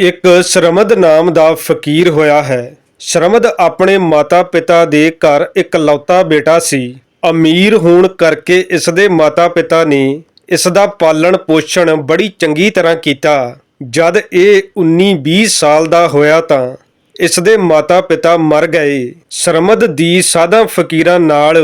ਇੱਕ ਸ਼ਰਮਦ ਨਾਮ ਦਾ ਫਕੀਰ ਹੋਇਆ ਹੈ। ਸ਼ਰਮਦ ਆਪਣੇ ਮਾਤਾ-ਪਿਤਾ ਦੇ ਘਰ ਇਕਲੌਤਾ ਬੇਟਾ ਸੀ। ਅਮੀਰ ਹੋਣ ਕਰਕੇ ਇਸ ਦੇ ਮਾਤਾ-ਪਿਤਾ ਨੇ ਇਸ ਦਾ ਪਾਲਣ ਪੋਸ਼ਣ ਬੜੀ ਚੰਗੀ ਤਰ੍ਹਾਂ ਕੀਤਾ। ਜਦ ਇਹ 19-20 ਸਾਲ ਦਾ ਹੋਇਆ ਤਾਂ ਇਸ ਦੇ ਮਾਤਾ-ਪਿਤਾ ਮਰ ਗਏ। ਸ਼ਰਮਦ ਦੀ ਸਾਧਾਂ ਫਕੀਰਾਂ ਨਾਲ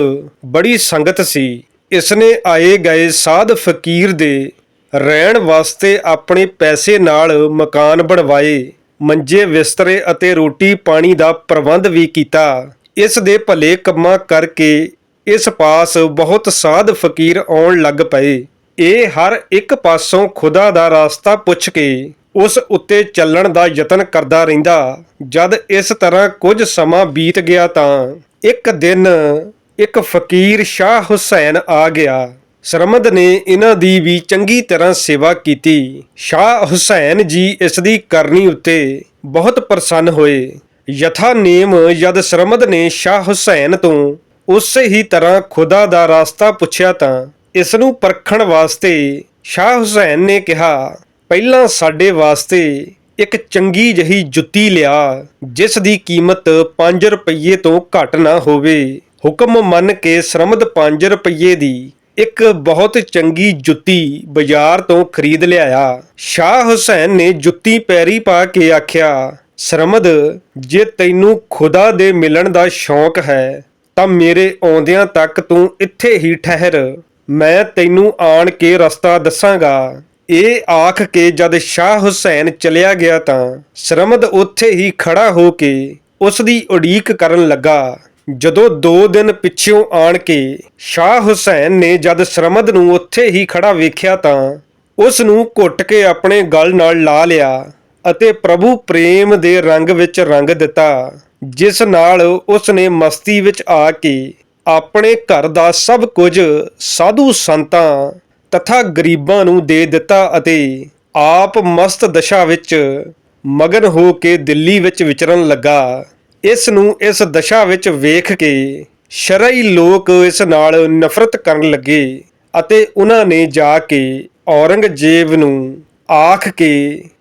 ਬੜੀ ਸੰਗਤ ਸੀ। ਇਸ ਨੇ ਆਏ ਗਏ ਸਾਧ ਫਕੀਰ ਦੇ ਰਹਿਣ ਵਾਸਤੇ ਆਪਣੇ ਪੈਸੇ ਨਾਲ ਮਕਾਨ ਬਣਵਾਏ, ਮੰਜੇ ਬਿਸਤਰੇ ਅਤੇ ਰੋਟੀ ਪਾਣੀ ਦਾ ਪ੍ਰਬੰਧ ਵੀ ਕੀਤਾ। ਇਸ ਦੇ ਭਲੇ ਕੰਮਾਂ ਕਰਕੇ ਇਸ ਪਾਸ ਬਹੁਤ ਸਾਧ ਫਕੀਰ ਆਉਣ ਲੱਗ ਪਏ। ਇਹ ਹਰ ਇੱਕ ਪਾਸੋਂ ਖੁਦਾ ਦਾ ਰਾਸਤਾ ਪੁੱਛ ਕੇ ਉਸ ਉੱਤੇ ਚੱਲਣ ਦਾ ਯਤਨ ਕਰਦਾ ਰਹਿੰਦਾ। ਜਦ ਇਸ ਤਰ੍ਹਾਂ ਕੁਝ ਸਮਾਂ ਬੀਤ ਗਿਆ ਤਾਂ ਇੱਕ ਦਿਨ ਇੱਕ ਫਕੀਰ ਸ਼ਾਹ ਹੁਸੈਨ ਆ ਗਿਆ। ਸਰਮਦ ਨੇ ਇਹਨਾਂ ਦੀ ਵੀ ਚੰਗੀ ਤਰ੍ਹਾਂ ਸੇਵਾ ਕੀਤੀ। ਸ਼ਾਹ ਹੁਸੈਨ ਜੀ ਇਸ ਦੀ ਕਰਨੀ ਉੱਤੇ ਬਹੁਤ ਪ੍ਰਸੰਨ ਹੋਏ। ਯਥਾ ਨੇਮ ਜਦ ਸਰਮਦ ਨੇ ਸ਼ਾਹ ਹੁਸੈਨ ਤੋਂ ਉਸੇ ਹੀ ਤਰ੍ਹਾਂ ਖੁਦਾ ਦਾ ਰਾਸਤਾ ਪੁੱਛਿਆ ਤਾਂ ਇਸ ਨੂੰ ਪਰਖਣ ਵਾਸਤੇ ਸ਼ਾਹ ਹੁਸੈਨ ਨੇ ਕਿਹਾ, ਪਹਿਲਾਂ ਸਾਡੇ ਵਾਸਤੇ ਇੱਕ ਚੰਗੀ ਜਹੀ ਜੁੱਤੀ ਲਿਆ, ਜਿਸ ਦੀ ਕੀਮਤ 5 ਰੁਪਏ ਤੋਂ ਘੱਟ ਨਾ ਹੋਵੇ। ਹੁਕਮ ਮੰਨ ਕੇ ਸਰਮਦ 5 ਰੁਪਏ ਦੀ ਇੱਕ ਬਹੁਤ ਚੰਗੀ ਜੁੱਤੀ ਬਾਜ਼ਾਰ ਤੋਂ ਖਰੀਦ ਲਿਆਇਆ। ਸ਼ਾਹ ਹੁਸੈਨ ਨੇ ਜੁੱਤੀ ਪੈਰੀ ਪਾ ਕੇ ਆਖਿਆ, ਸਰਮਦ, ਜੇ ਤੈਨੂੰ ਖੁਦਾ ਦੇ ਮਿਲਣ ਦਾ ਸ਼ੌਂਕ ਹੈ, ਤਾਂ ਮੇਰੇ ਆਉਂਦਿਆਂ ਤੱਕ ਤੂੰ ਇੱਥੇ ਹੀ ਠਹਿਰ। ਮੈਂ ਤੈਨੂੰ ਆਣ ਕੇ ਰਸਤਾ ਦੱਸਾਂਗਾ। ਇਹ ਆਖ ਕੇ ਜਦ ਸ਼ਾਹ ਹੁਸੈਨ ਚਲਿਆ ਗਿਆ ਤਾਂ ਸਰਮਦ ਉੱਥੇ ਹੀ ਖੜਾ ਹੋ ਕੇ ਉਸ ਦੀ ਉਡੀਕ ਕਰਨ ਲੱਗਾ। ਜਦੋਂ 2 ਦਿਨ ਪਿੱਛੋਂ ਆਣ ਕੇ ਸ਼ਾਹ ਹੁਸੈਨ ਨੇ ਜਦ ਸਰਮਦ ਨੂੰ ਉੱਥੇ ਹੀ ਖੜਾ ਵੇਖਿਆ ਤਾਂ ਉਸ ਨੂੰ ਘੁੱਟ ਕੇ ਆਪਣੇ ਗਲ ਨਾਲ ਲਾ ਲਿਆ ਅਤੇ ਪ੍ਰਭੂ ਪ੍ਰੇਮ ਦੇ ਰੰਗ ਵਿੱਚ ਰੰਗ ਦਿੱਤਾ, ਜਿਸ ਨਾਲ ਉਸ ਨੇ ਮਸਤੀ ਵਿੱਚ ਆ ਕੇ ਆਪਣੇ ਘਰ ਦਾ ਸਭ ਕੁਝ ਸਾਧੂ ਸੰਤਾਂ ਤਥਾ ਗਰੀਬਾਂ ਨੂੰ ਦੇ ਦਿੱਤਾ ਅਤੇ ਆਪ ਮਸਤ ਦਸ਼ਾ ਵਿੱਚ ਮਗਨ ਹੋ ਕੇ ਦਿੱਲੀ ਵਿੱਚ ਵਿਚਰਨ ਲੱਗਾ। ਇਸ ਨੂੰ ਇਸ ਦਸ਼ਾ ਵਿੱਚ ਵੇਖ ਕੇ ਸ਼ਰਈ ਲੋਕ ਇਸ ਨਾਲ ਨਫ਼ਰਤ ਕਰਨ ਲੱਗੇ ਅਤੇ ਉਹਨਾਂ ਨੇ ਜਾ ਕੇ ਔਰੰਗਜ਼ੇਬ ਨੂੰ ਆਖ ਕੇ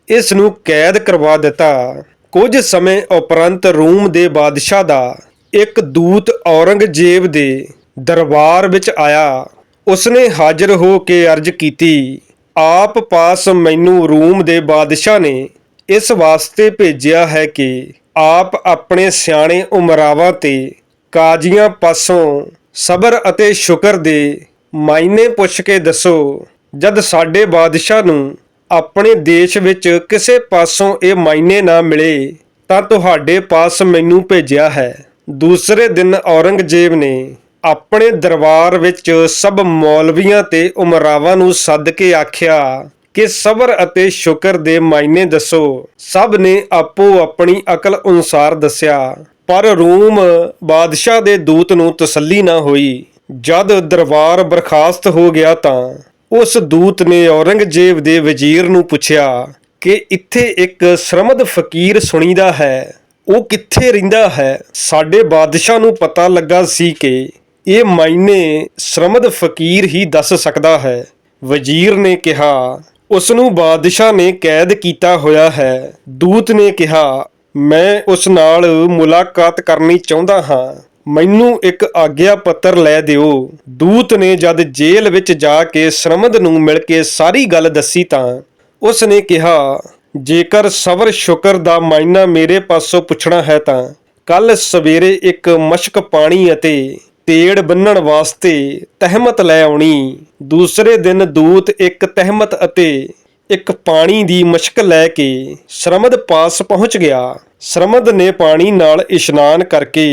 ਇਸ ਨੂੰ ਕੈਦ ਕਰਵਾ ਦਿੱਤਾ। ਕੁਝ ਸਮੇਂ ਉਪਰੰਤ ਰੂਮ ਦੇ ਬਾਦਸ਼ਾਹ ਦਾ ਇੱਕ ਦੂਤ ਔਰੰਗਜ਼ੇਬ ਦੇ ਦਰਬਾਰ ਵਿੱਚ ਆਇਆ। ਉਸਨੇ ਹਾਜ਼ਰ ਹੋ ਕੇ ਅਰਜ਼ ਕੀਤੀ, ਆਪ ਪਾਸ ਮੈਨੂੰ ਰੂਮ ਦੇ ਬਾਦਸ਼ਾਹ ਨੇ ਇਸ ਵਾਸਤੇ ਭੇਜਿਆ ਹੈ ਕਿ ਆਪ ਆਪਣੇ ਸਿਆਣੇ ਉਮਰਾਵਾਂ ਤੇ ਕਾਜ਼ੀਆਂ ਪਾਸੋਂ ਸਬਰ ਅਤੇ ਸ਼ੁਕਰ ਦੇ ਮਾਇਨੇ ਪੁੱਛ ਕੇ ਦੱਸੋ, ਜਦ ਸਾਡੇ ਬਾਦਸ਼ਾਹ ਨੂੰ ਆਪਣੇ ਦੇਸ਼ ਵਿੱਚ ਕਿਸੇ ਪਾਸੋਂ ਇਹ ਮਾਇਨੇ ਨਾ ਮਿਲੇ, ਤਾਂ ਤੁਹਾਡੇ ਪਾਸ ਮੈਨੂੰ ਭੇਜਿਆ ਹੈ। ਦੂਸਰੇ ਦਿਨ ਔਰੰਗਜ਼ੇਬ ਨੇ ਆਪਣੇ ਦਰਬਾਰ ਵਿੱਚ ਸਭ ਮੌਲਵੀਆਂ ਤੇ ਉਮਰਾਵਾਂ ਨੂੰ ਸੱਦ ਕੇ ਆਖਿਆ ਕਿ ਸਬਰ ਅਤੇ ਸ਼ੁਕਰ ਦੇ ਮਾਇਨੇ ਦੱਸੋ। ਸਭ ਨੇ ਆਪੋ ਆਪਣੀ ਅਕਲ ਅਨੁਸਾਰ ਦੱਸਿਆ। ਪਰ ਰੂਮ ਬਾਦਸ਼ਾਹ ਦੇ ਦੂਤ ਨੂੰ ਤਸੱਲੀ ਨਾ ਹੋਈ। ਜਦ ਦਰਬਾਰ ਬਰਖਾਸਤ ਹੋ ਗਿਆ ਤਾਂ ਉਸ ਦੂਤ ਨੇ ਔਰੰਗਜ਼ੇਬ ਦੇ ਵਜ਼ੀਰ ਨੂੰ ਪੁੱਛਿਆ ਕਿ ਇੱਥੇ ਇੱਕ ਸ਼ਰਮਦ ਫਕੀਰ ਸੁਣੀਦਾ ਹੈ? ਉਹ ਕਿੱਥੇ ਰਹਿੰਦਾ ਹੈ? ਸਾਡੇ ਬਾਦਸ਼ਾਹ ਨੂੰ ਪਤਾ ਲੱਗਾ ਸੀ ਕਿ ਇਹ ਮਾਇਨੇ ਸ਼ਰਮਦ ਫਕੀਰ ਹੀ ਦੱਸ ਸਕਦਾ ਹੈ। ਵਜ਼ੀਰ ਨੇ ਕਿਹਾ ਉਸ ਨੂੰ ਬਾਦਸ਼ਾਹ ਨੇ ਕੈਦ ਕੀਤਾ ਹੋਇਆ ਹੈ। ਦੂਤ ਨੇ ਕਿਹਾ, ਮੈਂ ਉਸ ਨਾਲ ਮੁਲਾਕਾਤ ਕਰਨੀ ਚਾਹੁੰਦਾ ਹਾਂ। ਮੈਨੂੰ ਇੱਕ ਆਗਿਆ ਪੱਤਰ ਲੈ ਦਿਓ। ਦੂਤ ਨੇ ਜਦ ਜੇਲ੍ਹ ਵਿੱਚ ਜਾ ਕੇ ਸ਼ਰਮਦ ਨੂੰ ਮਿਲ ਕੇ ਸਾਰੀ ਗੱਲ ਦੱਸੀ ਤਾਂ ਉਸ ਨੇ ਕਿਹਾ, ਜੇਕਰ ਸਬਰ ਸ਼ੁਕਰ ਦਾ ਮਾਇਨਾ ਮੇਰੇ ਪਾਸੋਂ ਪੁੱਛਣਾ ਹੈ ਤਾਂ ਕੱਲ ਸਵੇਰੇ ਇੱਕ ਮਸ਼ਕ ਪਾਣੀ ਅਤੇ ਤੇੜ ਬੰਨਣ ਵਾਸਤੇ ਤਹਿਮਤ ਲੈ ਆਉਣੀ, ਦੂਸਰੇ ਦਿਨ ਦੂਤ ਇੱਕ ਤਹਿਮਤ ਅਤੇ ਇੱਕ ਪਾਣੀ ਦੀ ਮਸ਼ਕ ਲੈ ਕੇ ਸ਼ਰਮਦ ਪਾਸ ਪਹੁੰਚ ਗਿਆ। ਸ਼ਰਮਦ ਨੇ ਪਾਣੀ ਨਾਲ ਇਸ਼ਨਾਨ ਕਰਕੇ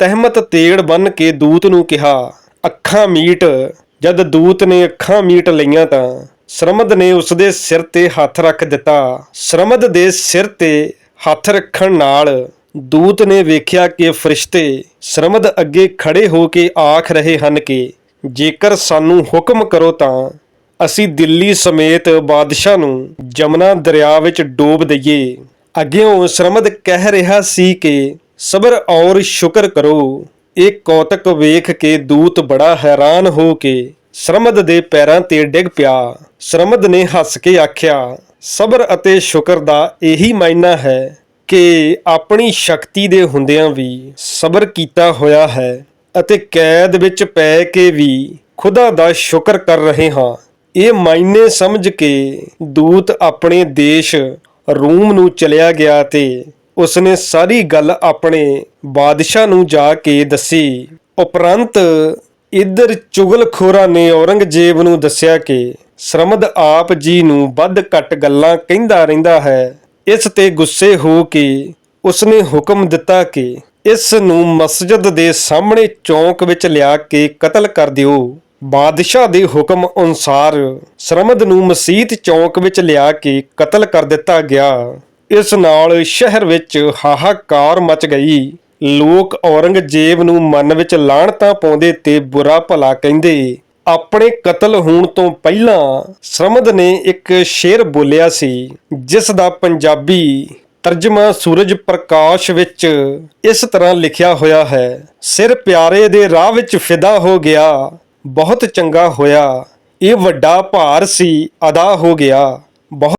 ਤਹਿਮਤ ਤੇੜ ਬੰਨ ਕੇ ਦੂਤ ਨੂੰ ਕਿਹਾ, ਅੱਖਾਂ ਮੀਟ, ਜਦ ਦੂਤ ਨੇ ਅੱਖਾਂ ਮੀਟ ਲਈਆਂ ਤਾਂ ਸ਼ਰਮਦ ਨੇ ਉਸ ਦੇ ਸਿਰ ਤੇ ਹੱਥ ਰੱਖ ਦਿੱਤਾ। ਸ਼ਰਮਦ ਦੇ ਸਿਰ ਤੇ ਹੱਥ ਰੱਖਣ ਨਾਲ ਦੂਤ ਨੇ ਵੇਖਿਆ ਕਿ ਫਰਿਸ਼ਤੇ ਸ਼ਰਮਦ ਅੱਗੇ ਖੜੇ ਹੋ ਕੇ ਆਖ ਰਹੇ ਹਨ ਕਿ ਜੇਕਰ ਸਾਨੂੰ ਹੁਕਮ ਕਰੋ ਤਾਂ ਅਸੀਂ ਦਿੱਲੀ ਸਮੇਤ ਬਾਦਸ਼ਾਹ ਨੂੰ ਜਮਨਾ ਦਰਿਆ ਵਿੱਚ ਡੋਬ ਦਈਏ। ਅੱਗਿਓਂ ਸ਼ਰਮਦ ਕਹਿ ਰਿਹਾ ਸੀ ਕਿ ਸਬਰ ਔਰ ਸ਼ੁਕਰ ਕਰੋ। ਇਹ ਕੌਤਕ ਵੇਖ ਕੇ ਦੂਤ ਬੜਾ ਹੈਰਾਨ ਹੋ ਕੇ ਸ਼ਰਮਦ ਦੇ ਪੈਰਾਂ ਤੇ ਡਿੱਗ ਪਿਆ। ਸ਼ਰਮਦ ਨੇ ਹੱਸ ਕੇ ਆਖਿਆ, ਸਬਰ ਅਤੇ ਸ਼ੁਕਰ ਦਾ ਇਹੀ ਮਾਇਨਾ ਹੈ। ਕਿ ਆਪਣੀ ਸ਼ਕਤੀ ਦੇ ਹੁੰਦਿਆਂ ਵੀ ਸਬਰ ਕੀਤਾ ਹੋਇਆ ਹੈ ਅਤੇ ਕੈਦ ਵਿੱਚ ਪੈ ਕੇ ਵੀ ਖੁਦਾ ਦਾ ਸ਼ੁਕਰ ਕਰ ਰਹੇ ਹਾਂ। ਇਹ ਮਾਇਨੇ ਸਮਝ ਕੇ ਦੂਤ ਆਪਣੇ ਦੇਸ਼ ਰੂਮ ਨੂੰ ਚਲਿਆ ਗਿਆ ਤੇ ਉਸਨੇ ਸਾਰੀ ਗੱਲ ਆਪਣੇ ਬਾਦਸ਼ਾਹ ਨੂੰ ਜਾ ਕੇ ਦੱਸੀ। ਉਪਰੰਤ ਇੱਧਰ ਚੁਗਲਖੋਰਾਂ ਨੇ ਔਰੰਗਜ਼ੇਬ ਨੂੰ ਦੱਸਿਆ ਕਿ ਸਰਮਦ ਆਪ ਜੀ ਨੂੰ ਵੱਧ ਘੱਟ ਗੱਲਾਂ ਕਹਿੰਦਾ ਰਹਿੰਦਾ ਹੈ। ਇਸ ਤੇ ਗੁੱਸੇ ਹੋ ਕੇ ਉਸਨੇ ਹੁਕਮ ਦਿੱਤਾ ਕਿ ਇਸ ਨੂੰ ਮਸਜਿਦ ਦੇ ਸਾਹਮਣੇ ਚੌਂਕ ਵਿੱਚ ਲਿਆ ਕੇ ਕਤਲ ਕਰ ਦਿਓ। ਬਾਦਸ਼ਾਹ ਦੇ ਹੁਕਮ ਅਨੁਸਾਰ ਸਰਮਦ ਨੂੰ ਮਸਜਿਦ ਚੌਂਕ ਵਿੱਚ ਲਿਆ ਕੇ ਕਤਲ ਕਰ ਦਿੱਤਾ ਗਿਆ। ਇਸ ਨਾਲ ਸ਼ਹਿਰ ਵਿੱਚ ਹਾਹਾਕਾਰ ਮਚ ਗਈ। ਲੋਕ ਔਰੰਗਜ਼ੇਬ ਨੂੰ ਮਨ ਵਿੱਚ ਲਾਹਣਤਾਂ ਪਾਉਂਦੇ ਤੇ ਬੁਰਾ ਭਲਾ ਕਹਿੰਦੇ ਆਪਣੇ ਕਤਲ ਹੋਣ ਤੋਂ ਪਹਿਲਾਂ ਸਰਮਦ ਨੇ ਇੱਕ ਸ਼ੇਰ ਬੋਲਿਆ ਸੀ, ਜਿਸ ਦਾ ਪੰਜਾਬੀ ਤਰਜਮਾ ਸੂਰਜ ਪ੍ਰਕਾਸ਼ ਵਿੱਚ ਇਸ ਤਰ੍ਹਾਂ ਲਿਖਿਆ ਹੋਇਆ ਹੈ, ਸਿਰ ਪਿਆਰੇ ਦੇ ਰਾਹ ਵਿੱਚ ਫਿਦਾ ਹੋ ਗਿਆ, ਬਹੁਤ ਚੰਗਾ ਹੋਇਆ, ਇਹ ਵੱਡਾ ਭਾਰ ਸੀ, ਅਦਾ ਹੋ ਗਿਆ, ਬਹੁਤ